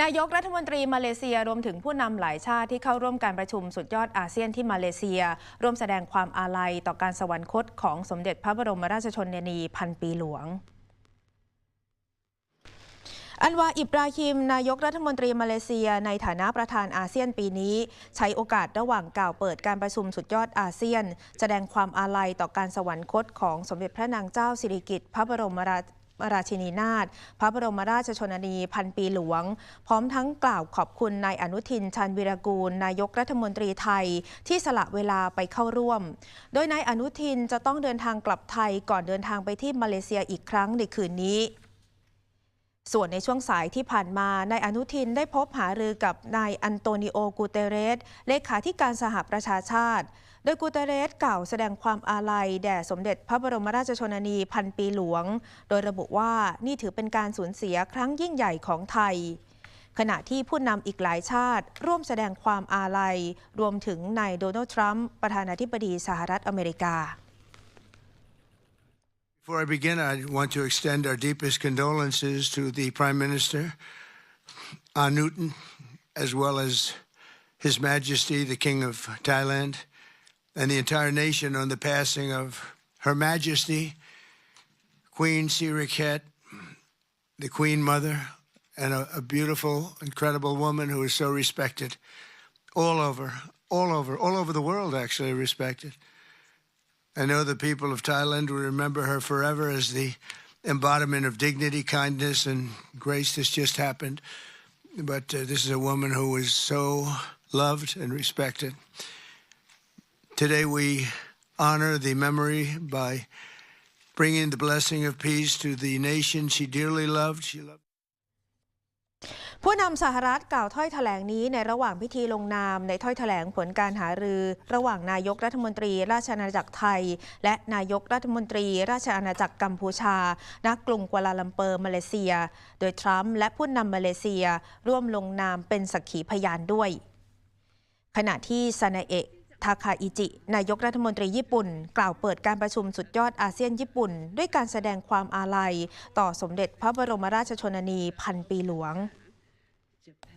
นายกรัฐมนตรีมาเลเซียรวมถึงผู้นำหลายชาติที่เข้าร่วมการประชุมสุดยอดอาเซียนที่มาเลเซีย ร่วมแสดงความอาลัยต่อการสวรรคตของสมเด็จพระบรมราชชนนีพันปีหลวงอันวาอิบราฮิม นายกรัฐมนตรีมาเลเซีย ในฐานะประธานอาเซียนปีนี้ ใช้โอกาสระหว่างกล่าวเปิดการประชุมสุดยอดอาเซียน แสดงความอาลัยต่อการสวรรคตของสมเด็จพระนางเจ้าสิริกิติ์พระบรมราช ราชินีนาถพระบรมราชชนนีพันปีหลวง พร้อมทั้งกล่าวขอบคุณนายอนุทินชันวิรากูล นายกรัฐมนตรีไทยที่สละเวลาไปเข้าร่วม โดยนายอนุทินจะต้องเดินทางกลับไทยก่อนเดินทางไปที่มาเลเซียอีกครั้งในคืนนี้ ส่วนในช่วงสายที่ผ่านมานายอนุทินได้พบหารือกับนายอันโตนิโอกูเตเรส เลขาธิการสหประชาชาติ โดยกูเตเรสกล่าวแสดงความอาลัย แด่สมเด็จพระบรมราชชนนีพันปีหลวง โดยระบุว่านี่ถือเป็นการสูญเสียครั้งยิ่งใหญ่ของไทย ขณะที่ผู้นำอีกหลายชาติ ร่วมแสดงความอาลัย รวมถึงนายโดนัลด์ทรัมป์ประธานาธิบดีสหรัฐอเมริกา Before I begin, I want to extend our deepest condolences to the Prime Minister, An Newton, as well as His Majesty, the King of Thailand, and the entire nation on the passing of Her Majesty, Queen Siriket, the Queen Mother, and a, a beautiful, incredible woman who is so respected all over, all over, all over the world, actually respected. I know the people of Thailand will remember her forever as the embodiment of dignity, kindness, and grace. This just happened. But uh, this is a woman who was so loved and respected. Today we honor the memory by bringing the blessing of peace to the nation she dearly loved. She loved. ผู้นำสหรัฐกล่าวถ้อยแถลงนี้ในระหว่างพิธีลงนามในถ้อยแถลงผลการหารือ ระหว่างนายกรัฐมนตรีราชอาณาจักรไทย และนายกรัฐมนตรีราชอาณาจักรกัมพูชา ณ กรุงกัวลาลัมเปอร์มาเลเซีย โดยทรัมป์และผู้นำมาเลเซีย ร่วมลงนามเป็นสักขีพยานด้วย ขณะที่ซานาเอะทาคาอิจิ นายกรัฐมนตรีญี่ปุ่น กล่าวเปิดการประชุมสุดยอดอาเซียนญี่ปุ่น ด้วยการแสดงความอาลัย ต่อสมเด็จพระบรมราชชนนีพันปีหลวง active